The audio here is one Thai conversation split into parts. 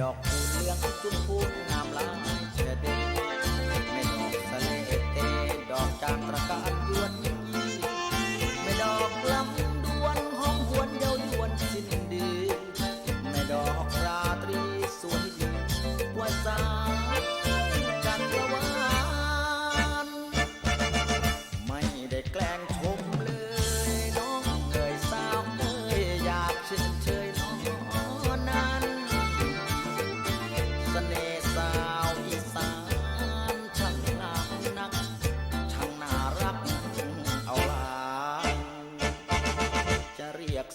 ดอกคูเหลืยงจุ๊บพูงามลาเชเดไม่ดอกสะเลเตดอกจางตระการยวนยี่ไม่ดอกลำดวนหอมหวนเยาวยวนสิ้นดีอไม่ดอกราตรีสวยดีกว่าสา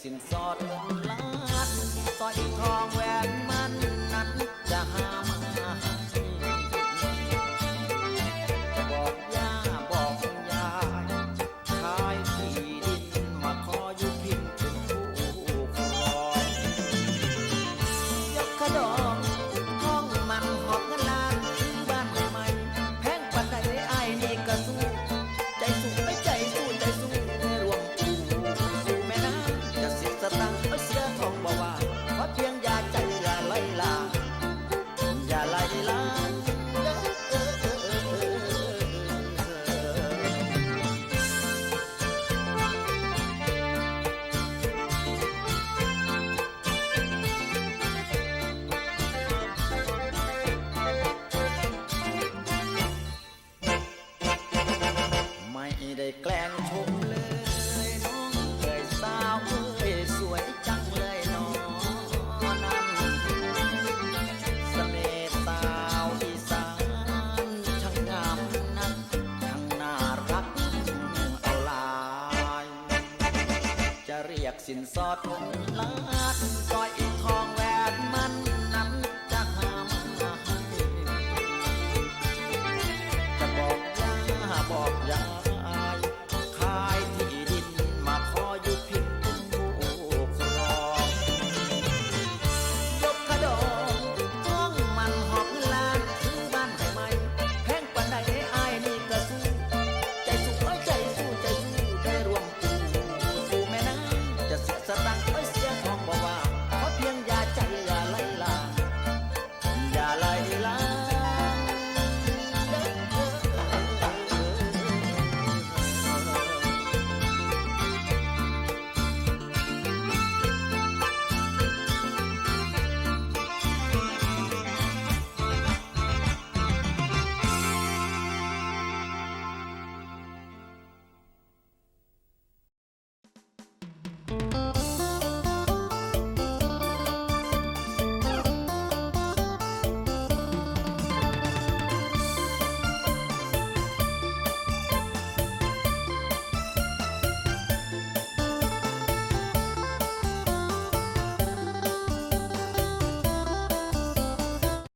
vaccine. สินสอดผมล้านก